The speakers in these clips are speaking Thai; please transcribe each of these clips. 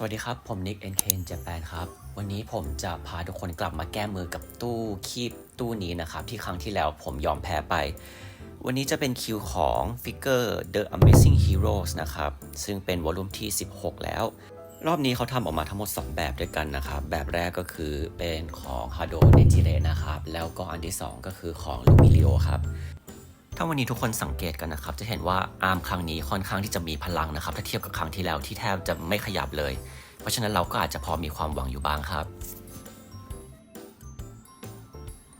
สวัสดีครับ ผมนิก NK in Japan ครับ วันนี้ผมจะพาทุกคนกลับมาแก้มือกับตู้คีบตู้นี้นะครับ ที่ครั้งที่แล้วผมยอมแพ้ไป วันนี้จะเป็นคิวของฟิกเกอร์ The Amazing Heroes นะครับ ซึ่งเป็นวอลลุ่มที่ 16 แล้ว รอบนี้เขาทำออกมาทั้งหมด 2 แบบด้วยกันนะครับ แบบแรกก็คือเป็นของ Hado n e j i r e นะครับ แล้วก็อันที่ 2 ก็คือของ Lumilio ครับ ถ้าวันนี้ทุกคนสังเกตกันนะครับ จะเห็นว่าอาร์มครั้งนี้ค่อนข้างที่จะมีพลังนะครับ ถ้าเทียบกับครั้งที่แล้วที่แทบจะไม่ขยับเลย เพราะฉะนั้นเราก็อาจจะพอมีความหวังอยู่บ้างครับ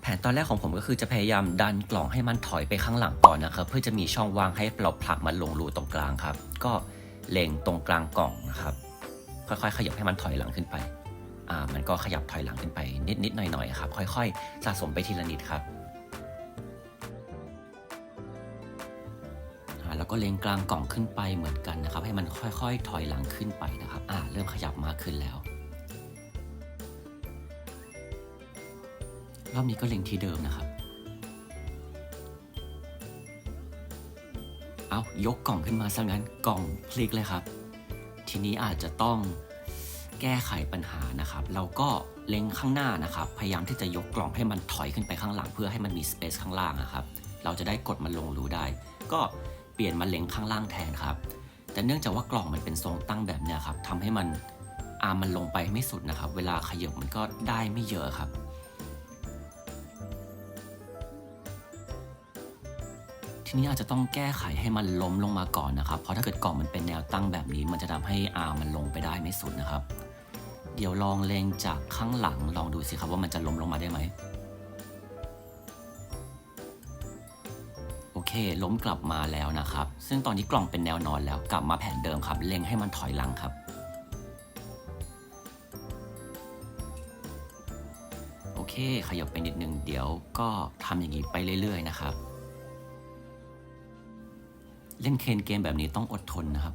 แผนตอนแรกของผมก็คือจะพยายามดันกล่องให้มันถอยไปข้างหลังก่อนนะครับ เพื่อจะมีช่องว่างให้เราผลักมันลงรูตรงกลางครับ ก็เล็งตรงกลางกล่องนะครับ ค่อยๆ ขยับให้มันถอยหลังขึ้นไป อ่า มันก็ขยับถอยหลังขึ้นไปนิดๆหน่อยๆครับ ค่อย ๆ สะสมไปทีละนิดครับ ก็เล็งกลางกล่องขึ้นไปเหมือนกันนะครับ ให้มันค่อยๆ ถอยหลังขึ้นไปนะครับ อ่าเริ่มขยับมากขึ้นแล้ว รอบนี้ก็เล็งที่เดิมนะครับ เอายกกล่องขึ้นมาซะงั้นกล่องพลิกเลยครับ ทีนี้อาจจะต้องแก้ไขปัญหานะครับ เราก็เล็งข้างหน้านะครับ พยายามที่จะยกกล่องให้มันถอยขึ้นไปข้างหลัง เพื่อให้มันมีสเปซข้างล่างนะครับ เราจะได้กดมันลงรูได้ ก็ เปลี่ยนมาเล็งข้างล่างแทนครับ แต่เนื่องจากว่ากล่องมันเป็นทรงตั้งแบบเนี้ยครับทำให้มันอาร์มมันลงไปไม่สุดนะครับ เวลาขยับมันก็ได้ไม่เยอะครับ ทีนี้อาจจะต้องแก้ไขให้มันล้มลงมาก่อนนะครับ เพราะถ้าเกิดกล่องมันเป็นแนวตั้งแบบนี้ มันจะทำให้อาร์มมันลงไปได้ไม่สุดนะครับ เดี๋ยวลองเลงจากข้างหลังลองดูสิครับว่ามันจะล้มลงมาได้ไหม เค ล้มกลับมาแล้วนะครับ ซึ่งตอนนี้กล่องเป็นแนวนอนแล้วกลับมาแผนเดิมครับเล็งให้มันถอยหลังครับ โอเค ขยับไปนิดนึงเดี๋ยวก็ทำอย่างนี้ไปเรื่อย ๆ นะครับ เล่นเคนเกมแบบนี้ต้องอดทนนะครับ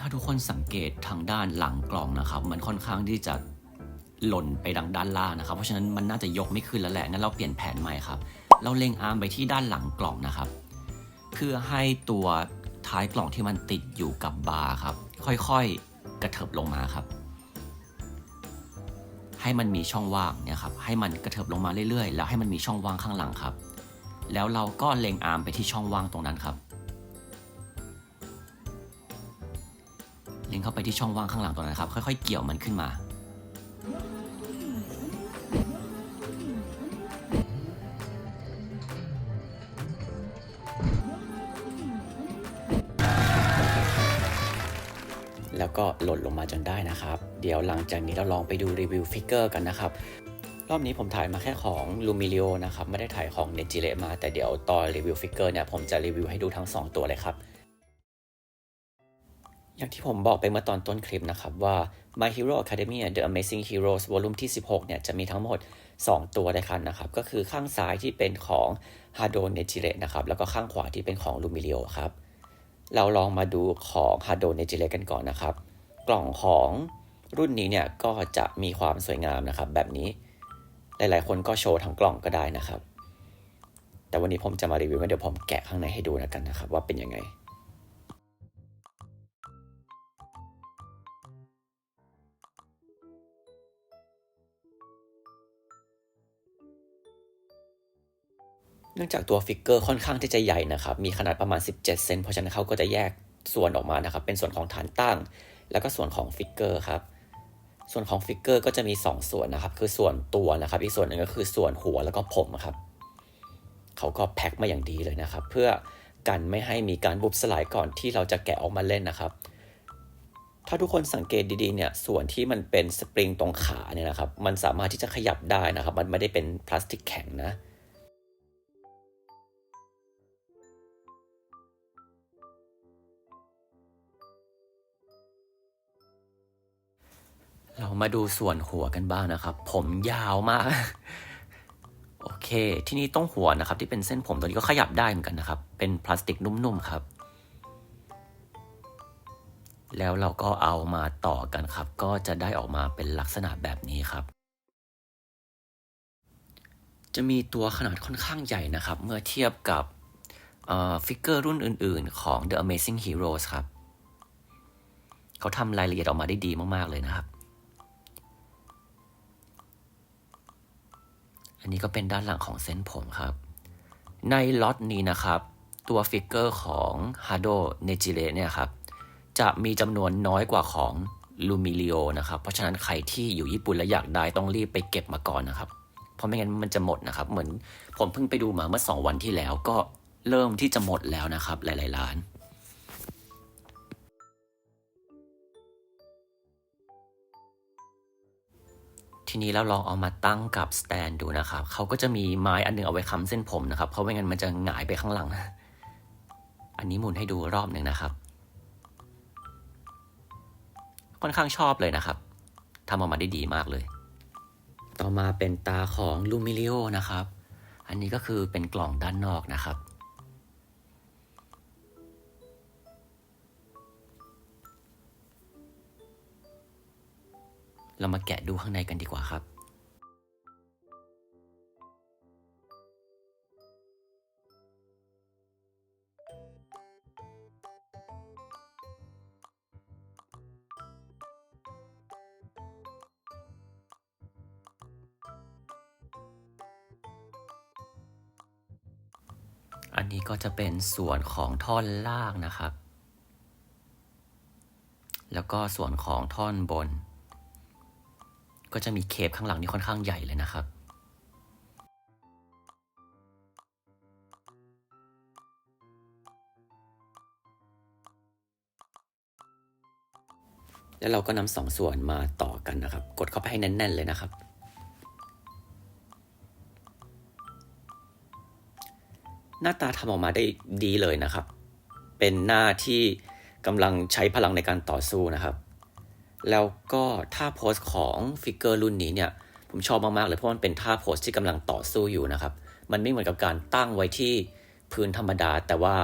ถ้าทุกคนสังเกตทางด้านหลังกล่องนะครับ มันค่อนข้างที่จะหล่นไปดังด้านล่างนะครับ เพราะฉะนั้นมันน่าจะยกไม่ขึ้นแล้วแหละงั้นเราเปลี่ยนแผนใหม่ครับ เราเล็งอาร์มไปที่ด้านหลังกล่องนะครับ เพื่อให้ตัวท้ายกล่องที่มันติดอยู่กับบาร์ครับ ค่อยๆกระเถิบลงมาครับ ให้มันมีช่องว่างเนี่ยครับให้มันกระเถิบลงมาเรื่อยๆ แล้วให้มันมีช่องว่างข้างหลังครับ แล้วเราก็เล็งอาร์มไปที่ช่องว่างตรงนั้นครับ ล็งเข้าไปที่ช่องว่างข้างหลังตรงนั้นครับ ค่อยๆ เกี่ยวมันขึ้นมา แล้วก็หล่นลงมาจนได้นะครับ เดี๋ยวหลังจากนี้เราลองไปดูรีวิวฟิกเกอร์กันนะครับ รอบนี้ผมถ่ายมาแค่ของ l u m i l i o นะครับ ไม่ได้ถ่ายของ n e j i r e มา แต่เดี๋ยวตอนรีวิวฟิกเกอร์เนี่ยผมจะรีวิวให้ดูทั้ง 2 ตัวเลยครับ อย่างที่ผมบอกไปเมื่อตอนต้นคลิปนะครับว่า My Hero Academia The Amazing Heroes Volume ที่ 16 เนี่ยจะมีทั้งหมด 2 ตัวด้วยกันนะครับ ก็คือข้างซ้ายที่เป็นของ Hado n e j i r e นะครับ แล้วก็ข้างขวาที่เป็นของ l u m i l i o ครับ เราลองมาดูของ Hado n e j i r e กันก่อนนะครับ กล่องของรุ่นนี้เนี่ยก็จะมีความสวยงามนะครับ แบบนี้ หลายๆ คนก็โชว์ทั้งกล่องก็ได้นะครับ แต่วันนี้ผมจะมารีวิวกันเดี๋ยวผมแกะข้างในให้ดูนะกันนะครับ ว่าเป็นยังไง เนื่องจากตัวฟิกเกอร์ค่อนข้างที่จะใหญ่นะครับ มีขนาดประมาณ 17 เซนเพราะฉะนั้นเขาก็จะแยกส่วนออกมานะครับ เป็นส่วนของฐานตั้ง แล้วก็ส่วนของฟิกเกอร์ครับ ส่วนของฟิกเกอร์ก็จะมี 2 ส่วนนะครับ คือส่วนตัวนะครับ อีกส่วนหนึ่งก็คือส่วนหัวแล้วก็ผมครับ เขาก็แพ็คมาอย่างดีเลยนะครับ เพื่อกันไม่ให้มีการบุบสลายก่อนที่เราจะแกะออกมาเล่นนะครับ ถ้าทุกคนสังเกตดีๆเนี่ย ส่วนที่มันเป็นสปริงตรงขาเนี่ยนะครับ มันสามารถที่จะขยับได้นะครับ มันไม่ได้เป็นพลาสติกแข็งนะ เรามาดูส่วนหัวกันบ้างนะครับ ผมยาวมาก โอเค ที่นี่ต้องหัวนะครับ ที่เป็นเส้นผมตัวนี้ก็ขยับได้เหมือนกันนะครับ เป็นพลาสติกนุ่มๆครับ แล้วเราก็เอามาต่อกันครับ ก็จะได้ออกมาเป็นลักษณะแบบนี้ครับ จะมีตัวขนาดค่อนข้างใหญ่นะครับ เมื่อเทียบกับฟิกเกอร์รุ่นอื่นๆ ของ The Amazing Heroes ครับ เขาทำรายละเอียดออกมาได้ดีมากๆเลยนะครับ อันนี้ก็เป็นด้านหลังของเส้นผมครับ ในล็อตนี้นะครับ ตัวฟิกเกอร์ของฮาโดเนจิเ e เนี่ยครับ จะมีจำนวนน้อยกว่าของลูมิ i ิโอนะครับ เพราะฉะนั้นใครที่อยู่ญี่ปุ่นและอยากได้ต้องรีบไปเก็บมาก่อนนะครับ เพราะไม่งั้นมันจะหมดนะครับ เหมือนผมเพิ่งไปดูมาเมื่อ 2 วันที่แล้วก็เริ่มที่จะหมดแล้วนะครับ หลาย ๆ ร้าน ทีนี้เราลองเอามาตั้งกับสแตนดูนะครับ เขาก็จะมีไม้อันหนึงเอาไว้ค้ำเส้นผมนะครับ เพราะไม่งั้นมันจะหงายไปข้างหลัง อันนี้หมุนให้ดูรอบหนึ่งนะครับ ค่อนข้างชอบเลยนะครับทำออกมาได้ดีมากเลย ต่อมาเป็นตาของลูมิ i ิโอนะครับ อันนี้ก็คือเป็นกล่องด้านนอกนะครับ เรามาแกะดูข้างในกันดีกว่าครับ อันนี้ก็จะเป็นส่วนของท่อนล่างนะครับ แล้วก็ส่วนของท่อนบน ก็จะมีเคปข้างหลังนี่ค่อนข้างใหญ่เลยนะครับแล้วเราก็นำสองส่วนมาต่อกันนะครับ กดเข้าไปให้แน่น ๆ เลยนะครับ หน้าตาทำออกมาได้ดีเลยนะครับ เป็นหน้าที่กำลังใช้พลังในการต่อสู้นะครับ แล้วก็ท่าโพสของฟิกเกอร์รุ่นนี้เนี่ยผมชอบมากๆเลยเพราะมันเป็นท่าโพสที่กำลังต่อสู้อยู่นะครับ มันไม่เหมือนกับการตั้งไว้ที่พื้นธรรมดา แต่ว่า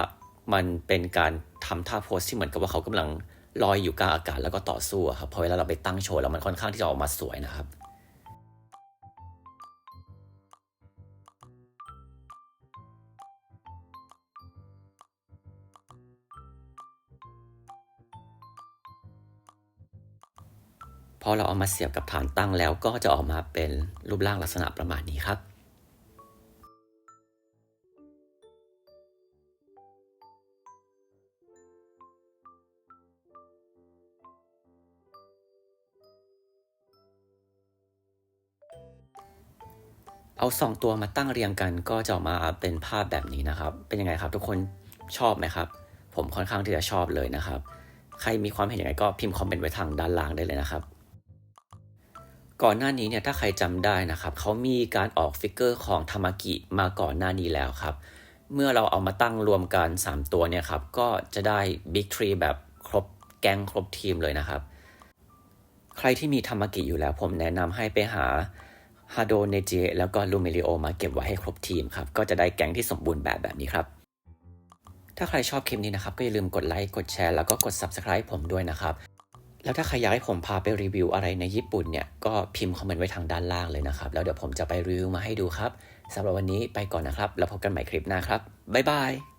มันเป็นการทำท่าโพสที่เหมือนกับว่าเขากำลังลอยอยู่กลางอากาศแล้วก็ต่อสู้ครับพอเวลาเราไปตั้งโชว์แล้วมันค่อนข้างที่จะออกมาสวยนะครับ พอเราเอามาเสียบกับฐานตั้งแล้วก็จะออกมาเป็นรูปร่างลักษณะประมาณนี้ครับ เอาสองตัวมาตั้งเรียงกันก็จะออกมาเป็นภาพแบบนี้นะครับ เป็นยังไงครับทุกคนชอบไหมครับ ผมค่อนข้างที่จะชอบเลยนะครับ ใครมีความเห็นยังไงก็พิมพ์คอมเมนต์ไว้ทางด้านล่างได้เลยนะครับ ก่อนหน้านี้เนี่ยถ้าใครจำได้นะครับเขามีการออกฟิกเกอร์ของทามากิมาก่อนหน้านี้แล้วครับ เมื่อเราเอามาตั้งรวมกัน 3 ตัวเนี่ยครับก็จะได้บิ๊กทรีแบบครบแก๊งครบทีมเลยนะครับ ใครที่มีทามากิอยู่แล้ว ผมแนะนำให้ไปหาฮาโดเนเจแล้วก็ลูเมิลิโอมาเก็บไว้ให้ครบทีมครับ ก็จะได้แก๊งที่สมบูรณ์แบบแบบนี้ครับ ถ้าใครชอบคลิปนี้นะครับ ก็อย่าลืมกดไลค์กดแชร์แล้วก็กด Subscribe ผมด้วยนะครับ แล้วถ้าใครอยากให้ผมพาไปรีวิวอะไรในญี่ปุ่นเนี่ย ก็พิมพ์คอมเมนต์ไว้ทางด้านล่างเลยนะครับ แล้วเดี๋ยวผมจะไปรีวิวมาให้ดูครับสำหรับวันนี้ไปก่อนนะครับ แล้วพบกันใหม่คลิปหน้าครับ บ๊ายบาย「